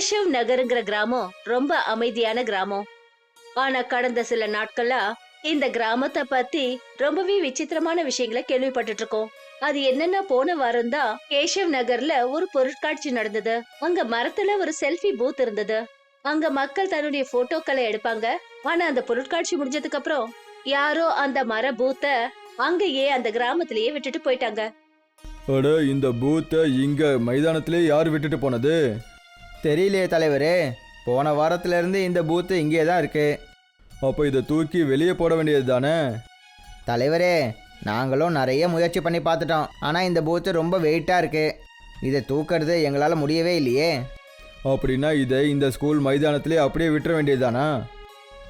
கேஷவ் நகருங்கிற கிராமம் ரொம்ப அமைதியான கிராமம். ஆனா கடந்த சில நாட்களா இந்த கிராமத்தை பத்தி ரொம்பவே விசித்திரமான விஷயங்களை கேள்விப்பட்டுட்டு இருக்கோம் அது என்னன்னா போன வாரம் தான் கேஷவ் நகர்ல ஒரு பொருட்காட்சி நடந்தது. அங்க மரத்துல ஒரு செல்ஃபி பூத் இருந்தது. அங்க மக்கள் தன்னுடைய போட்டோக்களை எடுப்பாங்க. ஆனா அந்த பொருட்காட்சி முடிஞ்சதுக்கு அப்புறம் யாரோ அந்த மர பூத்த அங்கேயே அந்த கிராமத்திலேயே விட்டுட்டு போயிட்டாங்க. அட இந்த பூத்தை இங்க மைதானத்திலே யார் விட்டுட்டு போனது? தெரியலையே தலைவரே. போன வாரத்துல இருந்து இந்த பூத்து இங்கே தான் இருக்கு. அப்போ இதை தூக்கி வெளியே போட வேண்டியது தானே? தலைவரே நாங்களும் நிறைய முயற்சி பண்ணி பார்த்துட்டோம். ஆனால் இந்த பூத்து ரொம்ப வெயிட்டாக இருக்கு. இதை தூக்கிறது எங்களால் முடியவே இல்லையே. அப்படின்னா இதை இந்த ஸ்கூல் மைதானத்திலே அப்படியே விட்டுற வேண்டியது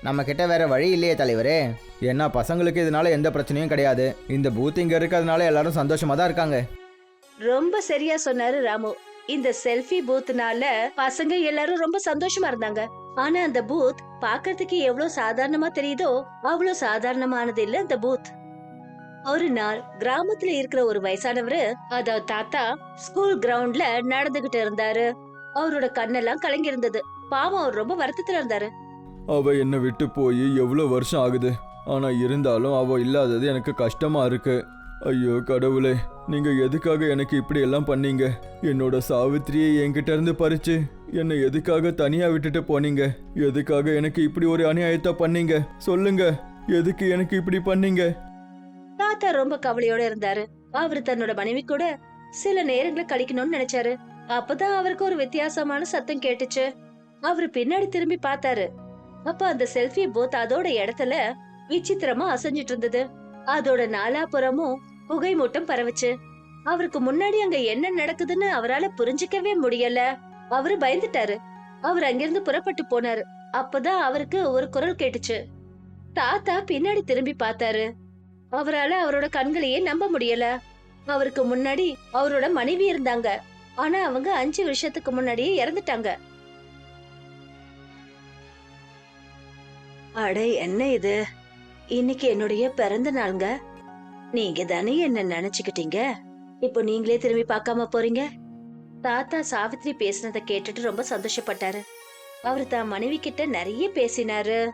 நம்ம கிட்ட வேற வழி இல்லையே தலைவரே. ஏன்னா பசங்களுக்கு இதனால எந்த பிரச்சனையும் கிடையாது. இந்த பூத் இங்க இருக்கிறதுனால எல்லாரும் சந்தோஷமா தான் இருக்காங்க. ரொம்ப சரியா சொன்னாரு ராமு. இந்த செல்ஃபி பூத்னால பசங்க எல்லாரும் ரொம்ப சந்தோஷமா இருந்தாங்க. ஆனா அந்த பூத் பார்க்கிறதுக்கு எவ்வளவு சாதாரணமா தெரியுதோ அவ்வளவு சாதாரணமானது இல்ல அந்த பூத் ஒரு நாள் கிராமத்துல இருக்கிற ஒரு வயசானவரு அதாவது தாத்தா ஸ்கூல் கிரவுண்ட்ல நடந்துகிட்டு இருந்தாரு. அவரோட கண்ணெல்லாம் கலங்கி இருந்தது பாவம் அவர் ரொம்ப வருத்தத்துல இருந்தாரு. அவ என்னை விட்டு போய் எவ்வளோ வருஷம் ஆகுது. ஆனா இருந்தாலும் அவ இல்லாதது எனக்கு கஷ்டமா இருக்கு. ஐயோ கடவுளே நீங்க எதுக்காக எனக்கு இப்படி எல்லாம் பண்ணீங்க? என்னோட சாவித்திரியை என்கிட்ட இருந்து பறிச்சு என்னை எதுக்காக தனியா விட்டுட்டு போனீங்க? எதுக்காக எனக்கு இப்படி ஒரு அநியாயத்தை பண்ணீங்க? சொல்லுங்க எதுக்கு எனக்கு இப்படி பண்ணீங்க? தாத்தா ரொம்ப கவலையோட இருந்தாரு. அவரு தன்னோட மனைவி கூட சில நேரங்களை கழிக்கணும்னு நினைச்சாரு. அப்பதான் அவருக்கு ஒரு வித்தியாசமான சத்தம் கேட்டுச்சு. அவரு பின்னாடி திரும்பி பார்த்தாரு. அப்ப அந்த செல்ஃபி போத் அதோட இடத்துல விசித்திரமா அசைஞ்சிட்டு இருந்தது. அதோட நாலாபுறமும் புகை மூட்டம் பரவுச்சு. அவருக்கு முன்னாடி அங்க என்ன நடக்குதுன்னு அவரால புரிஞ்சுக்கவே முடியல. அவரு பயந்துட்டாரு. அவர் அங்கிருந்து புறப்பட்டு போனாரு. அப்பதான் அவருக்கு ஒரு குரல் கேட்டுச்சு. தாத்தா பின்னாடி திரும்பி பார்த்தாரு. அவரால அவரோட கண்களையே நம்ப முடியல. அவருக்கு முன்னாடி அவரோட மனைவி இருந்தாங்க. ஆனா அவங்க அஞ்சு வருஷத்துக்கு முன்னாடியே இறந்துட்டாங்க. அட என்ன இது? இன்னைக்கு என்னுடைய பிறந்த நாளுங்க. நீங்க தானே என்ன நினைச்சுக்கிட்டீங்க? இப்போ நீங்களே திரும்பி பார்க்காம போறீங்க? தாத்தா சாவித்ரி பேசினதை கேட்டுட்டு ரொம்ப சந்தோஷப்பட்டாரு. அவர் தான் மனைவி கிட்ட நிறைய பேசினாரு.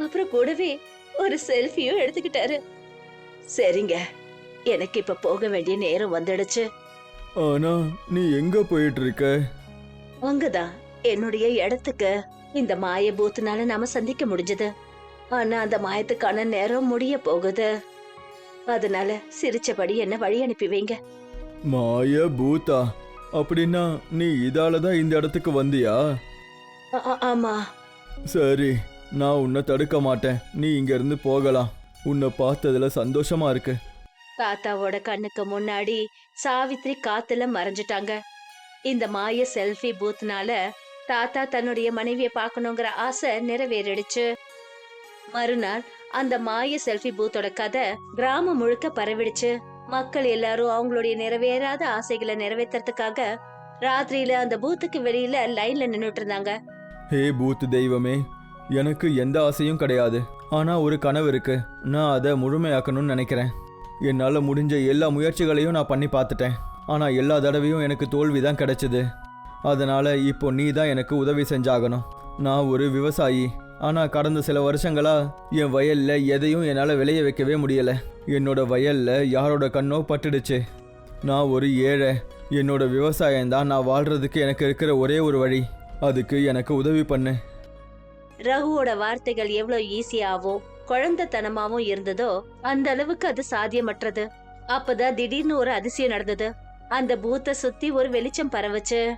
அப்புறம் கூடவே ஒரு செல்ஃபியும் எடுத்துக்கிட்டாரு. சரிங்க. எனக்கு இப்ப போக வேண்டிய நேரம் வந்துடுச்சு. ஆனா நீ எங்க போயிட்டு இருக்க அங்கதான். என்னுடைய இடத்துக்கு. இந்த மாய பூத்துனால நாம சந்திக்க முடிஞ்சது. ஆனா அந்த மாயத்துக்கான நேரம் முடிய போகுது. அதனால சிரிச்சபடி என்ன வழி அனுப்பி வைங்க மாய பூத்தா அப்படின்னா நீ இதால தான் இந்த இடத்துக்கு வந்தியா? ஆ- ஆமா. சரி நான் உன்னை தடுக்க மாட்டேன். நீ இங்க இருந்து போகலாம். உன்னை பார்த்ததுல சந்தோஷமா இருக்கு. தாத்தாவோட கண்ணுக்கு முன்னாடி சாவித்ரி காத்துல மறைஞ்சிட்டாங்க. இந்த மாய செல்ஃபி பூத்னால தாத்தா தன்னுடைய மனைவியை பார்க்கணுங்கிற ஆசை நிறைவேறிடுச்சு. மறுநாள் அந்த மாய செல்ஃபி பூத்தோட கதை கிராமம் முழுக்க பரவிடுச்சு. மக்கள் எல்லாரும் அவங்களுடைய நிறைவேறாத ஆசைகளை நிறைவேற்றுறதுக்காக ராத்திரியில அந்த பூத்துக்கு வெளியில லைன்ல நின்னுட்டு இருந்தாங்க. ஹே பூத் தெய்வமே எனக்கு எந்த ஆசையும் கிடையாது. ஆனா ஒரு கனவு இருக்கு. நான் அதை முழுமையாக்கணும்னு நினைக்கிறேன். என்னால் முடிஞ்ச எல்லா முயற்சிகளையும் நான் பண்ணி பார்த்துட்டேன். ஆனால் எல்லா தடவையும் எனக்கு தோல்வி தான் கிடைச்சது. அதனால் இப்போ நீ தான் எனக்கு உதவி செஞ்சாகணும். நான் ஒரு விவசாயி. ஆனால் கடந்த சில வருஷங்களாக என் வயலில் எதையும் என்னால் விளைய வைக்கவே முடியல. என்னோட வயலில் யாரோட கண்ணோ பட்டுடுச்சு. நான் ஒரு ஏழை. என்னோட விவசாயம் தான் நான் வாழ்றதுக்கு எனக்கு இருக்கிற ஒரே ஒரு வழி. அதுக்கு எனக்கு உதவி பண்ணு. ரகுவோட வார்த்தைகள் எவ்வளோ ஈஸியாவோ குழந்தைத்தனமாவும் இருந்ததோ அந்த அளவுக்கு அது சாத்தியமற்றது. அப்பதான் திடீர்னு ஒரு அதிசயம் நடந்தது. அந்த பூத்தை சுத்தி ஒரு வெளிச்சம் பரவச்சு.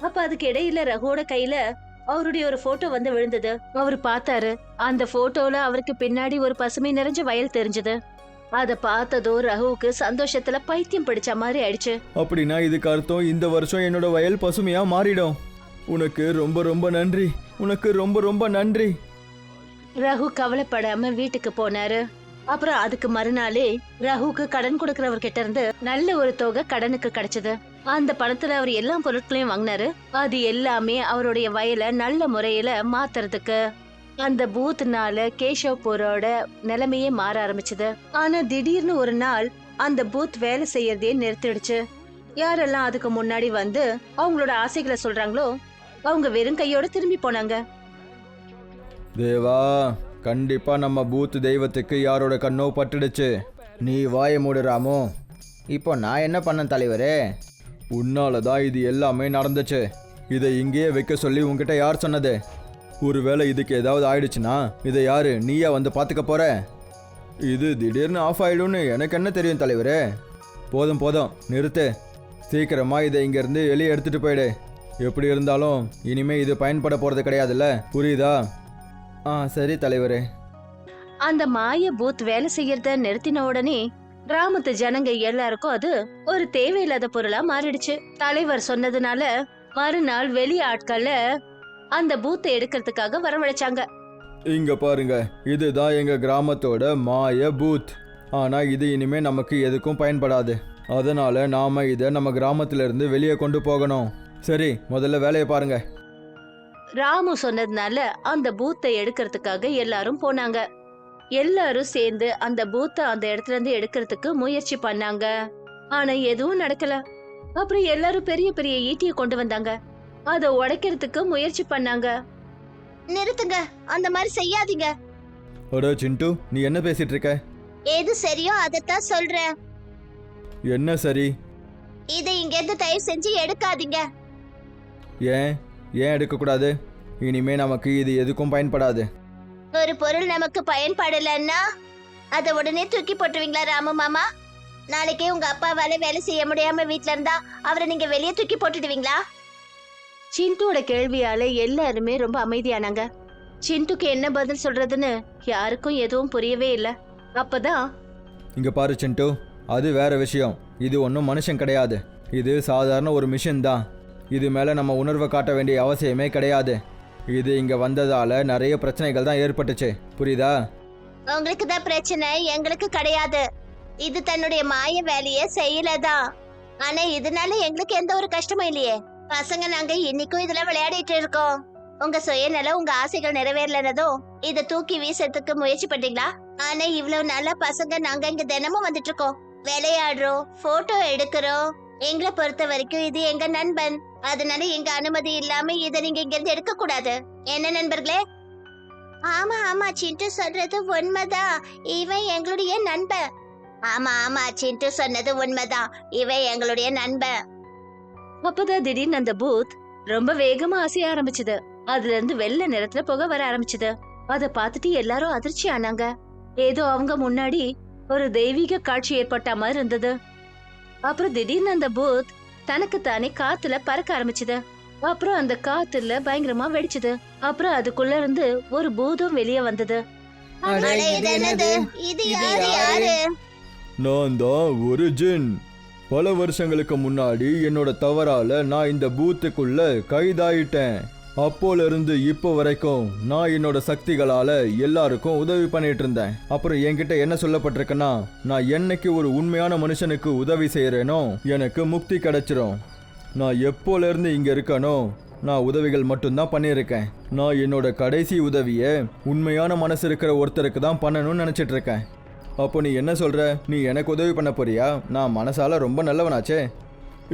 அப்ப அதுக்கு இடையில ரகுவோட கையில அவருடைய ஒரு போட்டோ வந்து விழுந்தது. அவர் பார்த்தாரு. அந்த போட்டோல அவருக்கு பின்னாடி ஒரு பசுமை நிறைஞ்ச வயல் தெரிஞ்சது. அத பார்த்ததோ ரகுவுக்கு சந்தோஷத்துல பைத்தியம் பிடிச்ச மாதிரி ஆயிடுச்சு. அப்படின்னா இதுக்கு அர்த்தம் இந்த வருஷம் என்னோட வயல் பசுமையா மாறிடும். உனக்கு ரொம்ப ரொம்ப நன்றி. உனக்கு ரொம்ப ரொம்ப நன்றி. ரகு கவலைப்படாம வீட்டுக்கு போனாரு. அப்புறம் அதுக்கு மறுநாளே ரகுக்கு கடன் கொடுக்கறவர்கிட்ட இருந்து நல்ல ஒரு தொகை கடனுக்கு கிடைச்சது. அந்த பணத்துல அவர் எல்லா பொருட்களையும் வாங்கினாரு. அது எல்லாமே அவருடைய வயலை நல்ல முறையில மாத்துறதுக்கு. அந்த பூத்னால கேஷவ்பூரோட நிலைமையே மாற ஆரம்பிச்சது. ஆனா திடீர்னு ஒரு நாள் அந்த பூத் வேலை செய்யறதே நிறுத்திடுச்சு. யாரெல்லாம் அதுக்கு முன்னாடி வந்து அவங்களோட ஆசைகளை சொல்றாங்களோ அவங்க வெறும் கையோட திரும்பி போனாங்க. தேவா கண்டிப்பா நம்ம பூத் தெய்வத்துக்கு யாரோட கண்ணோ பட்டுடுச்சு. நீ வாய மூடு ராமு. இப்போ நான் என்ன பண்ணேன் தலைவரே? உன்னால தான் இது எல்லாமே நடந்துச்சு. இதை இங்கேயே வைக்க சொல்லி உங்ககிட்ட யார் சொன்னது? ஒருவேளை இதுக்கு ஏதாவது ஆயிடுச்சுன்னா இதை யாரு நீயா வந்து பார்த்துக்க போற? இது திடீர்னு ஆஃப் ஆயிடும்னு எனக்கு என்ன தெரியும் தலைவரே? போதும் போதும். நிறுத்து. சீக்கிரமா இதை இங்கேருந்து வெளியே எடுத்துட்டு போயிடு. எப்படி இருந்தாலும் இனிமே இது பயன்பட போறது கிடையாதுல்ல? புரியுதா? ஆ சரி தலைவரே. அந்த மாய பூத் வேலை செய்யறத நிறுத்தின உடனே கிராமத்து ஜனங்க எல்லாருக்கும் அது ஒரு தேவையில்லாத பொருளா மாறிடுச்சு. தலைவர் சொன்னதுனால மறுநாள் வெளி ஆட்கள அந்த பூத்தை எடுக்கிறதுக்காக வரவழைச்சாங்க. இங்க பாருங்க இதுதான் எங்க கிராமத்தோட மாய பூத். ஆனா இது இனிமே நமக்கு எதுக்கும் பயன்படாது. அதனால நாம இதை நம்ம கிராமத்துல இருந்து வெளியே கொண்டு போகணும். சரி முதல்ல வேலையை பாருங்க. ராமு சொன்னதுனால அந்த பூத்தை எடுக்கிறதுக்காக எல்லாரும் போனாங்க. எல்லாரும் சேர்ந்து அந்த பூத்தை அந்த இடத்துல இருந்து எடுக்கிறதுக்கு முயற்சி பண்ணாங்க. ஆனா எதுவும் நடக்கல. அப்புறம் எல்லாரும் பெரிய பெரிய ஈட்டிய கொண்டு வந்தாங்க. அத உடைக்கிறதுக்கு முயற்சி பண்ணாங்க. நிறுத்துங்க. அந்த மாதிரி செய்யாதீங்க. அடோ சிண்டு நீ என்ன பேசிட்டு இருக்க? எது சரியோ அதைத்தான் சொல்றேன். என்ன சரி? இதை இங்க இருந்து தயவு செஞ்சு எடுக்காதீங்க. ஏன்? ஏன் எடுக்கக்கூடாது? இனிமே நமக்கு இது எதுக்கும் பயன்படாது. ஒரு பொருள் நமக்கு பயன்படலன்னா அதை உடனே தூக்கி போட்டுருவீங்களா ராமு மாமா? நாளைக்கே உங்க அப்பாவால வேலை செய்ய முடியாம வீட்ல இருந்தா அவரை நீங்க வெளியே தூக்கி போட்டுடுவீங்களா? சிண்டுவோட கேள்வியால எல்லாருமே ரொம்ப அமைதியானாங்க. சிண்டுக்கு என்ன பதில் சொல்றதுன்னு யாருக்கும் எதுவும் புரியவே இல்ல. அப்பதான் இங்க பாரு சிண்டு அது வேற விஷயம். இது ஒன்றும் மனுஷன் கிடையாது. இது சாதாரண ஒரு மிஷின் தான். இது மேலே நம்ம உணர்வை காட்ட வேண்டிய அவசியமே கிடையாது. இது இங்கே வந்ததால நிறைய பிரச்சனைகள் தான் ஏற்பட்டுச்சு. புரியுதா? உங்களுக்கு தான் பிரச்சனை எங்களுக்கு கிடையாது. இது தன்னுடைய மாய வேலையை செய்யலதான் ஆனா இதனால எங்களுக்கு எந்த ஒரு கஷ்டமும் இல்லையே. பசங்க நாங்க இன்னைக்கும் இதுல விளையாடிட்டு இருக்கோம். உங்க சுயநலம் உங்க ஆசைகள் நிறைவேறலனதும் இத தூக்கி வீசறதுக்கு முயற்சி பண்றீங்களா? ஆனா இவ்வளவு நல்ல பசங்க நாங்க இங்க தினமும் வந்துட்டு இருக்கோம். விளையாடுறோம் போட்டோ எடுக்கிறோம். எங்களை பொறுத்த வரைக்கும் இது எங்க நண்பன். அதனால எங்க அனுமதி இல்லாம இத நீங்க இங்க இருந்து எடுக்க கூடாது என்ன நண்பர்களே? ஆமா ஆமா சிண்டு சொல்றது உண்மைதான். இவன் எங்களுடைய நண்பன். ஆமா ஆமா சிண்டு சொன்னது உண்மைதான். இவன் எங்களுடைய நண்பன். அப்பதான் திடீர்னு அந்த பூத் ரொம்ப வேகமா அசைய ஆரம்பிச்சது. அதுல இருந்து வெள்ளை நிறத்துல புகை வர ஆரம்பிச்சது. அத பார்த்துட்டு எல்லாரும் அதிர்ச்சி ஆனாங்க ஏதோ அவங்க முன்னாடி ஒரு தெய்வீக காட்சி ஏற்பட்ட மாதிரி இருந்தது. அப்புறம் திடீர்னு அந்த பூத் தனக்கு தானே காத்துல பறக்க ஆரம்பிச்சது. அப்புறம் அந்த காத்துல பயங்கரமா வெடிச்சது. அப்புறம் அதுக்குள்ள இருந்து ஒரு பூதம் வெளியே வந்தது. அட, இது என்னது? இது இது யாரு, யாரு? நான் தான் ஒரு ஜின். பல வருஷங்களுக்கு முன்னாடி என்னோட தவறால நான் இந்த பூத்துக்குள்ள கைதாயிட்டேன். அப்போலேருந்து இப்போ வரைக்கும் நான் என்னோட சக்திகளால் எல்லாருக்கும் உதவி பண்ணிட்டு இருந்தேன். அப்புறம் என்கிட்ட என்ன சொல்லப்பட்டிருக்குன்னா நான் என்னைக்கு ஒரு உண்மையான மனுஷனுக்கு உதவி செய்கிறேனோ எனக்கு முக்தி கிடைச்சிரும். நான் எப்போலேருந்து இங்கே இருக்கனோ நான் உதவிகள் மட்டும்தான் பண்ணியிருக்கேன். நான் என்னோட கடைசி உதவியை உண்மையான மனசு இருக்கிற ஒருத்தருக்கு தான் பண்ணணும்னு நினச்சிட்ருக்கேன் அப்போ நீ என்ன சொல்கிற நீ எனக்கு உதவி பண்ண போறியா? நான் மனசால ரொம்ப நல்லவனாச்சே.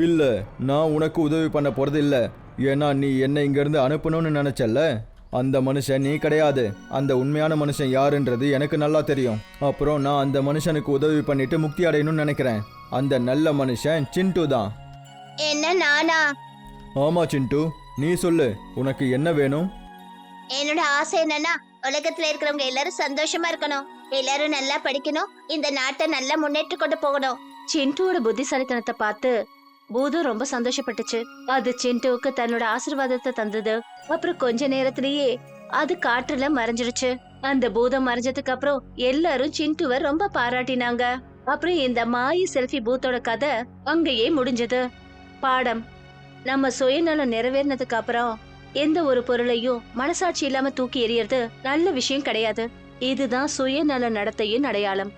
இல்லை நான் உனக்கு உதவி பண்ண போகிறது இல்லை ஏன்னா நீ என்னை இங்கிருந்து அனுப்பணும்னு நினைச்சல்ல? அந்த மனுஷன் நீ கிடையாது. அந்த உண்மையான மனுஷன் யாருன்றது எனக்கு நல்லா தெரியும். அப்புறம் நான் அந்த மனுஷனுக்கு உதவி பண்ணிட்டு முக்தி அடையணும்னு நினைக்கிறேன். அந்த நல்ல மனுஷன் சிண்டு தான். என்ன நானா? ஆமா சிண்டு. நீ சொல்லு. உனக்கு என்ன வேணும்? என்னோட ஆசை என்னன்னா உலகத்துல இருக்கிறவங்க எல்லாரும் சந்தோஷமா இருக்கணும். எல்லாரும் நல்லா படிக்கணும். இந்த நாட்டை நல்லா முன்னேற்றி கொண்டு போகணும். சிண்டுவோட புத்திசாலித்தனத்தை பார்த்து பூதம் ரொம்ப சந்தோஷப்பட்டுச்சு. அது சிண்டுவுக்கு தன்னோட ஆசீர்வாதத்தை தந்தது. அப்புறம் கொஞ்ச நேரத்திலேயே அது காற்றுல மறைஞ்சிருச்சு அந்த பூதம் மறைஞ்சதுக்கு அப்புறம் எல்லாரும் சிண்டுவை ரொம்ப பாராட்டினாங்க. அப்புறம் இந்த மாய செல்ஃபி பூத்தோட கதை அங்கேயே முடிஞ்சது. பாடம். நம்ம சுயநலம் நிறைவேறினதுக்கு அப்புறம் எந்த ஒரு பொருளையும் மனசாட்சி இல்லாம தூக்கி எறியறது நல்ல விஷயம் கிடையாது. இதுதான் சுயநல நடத்தையின் அடையாளம்.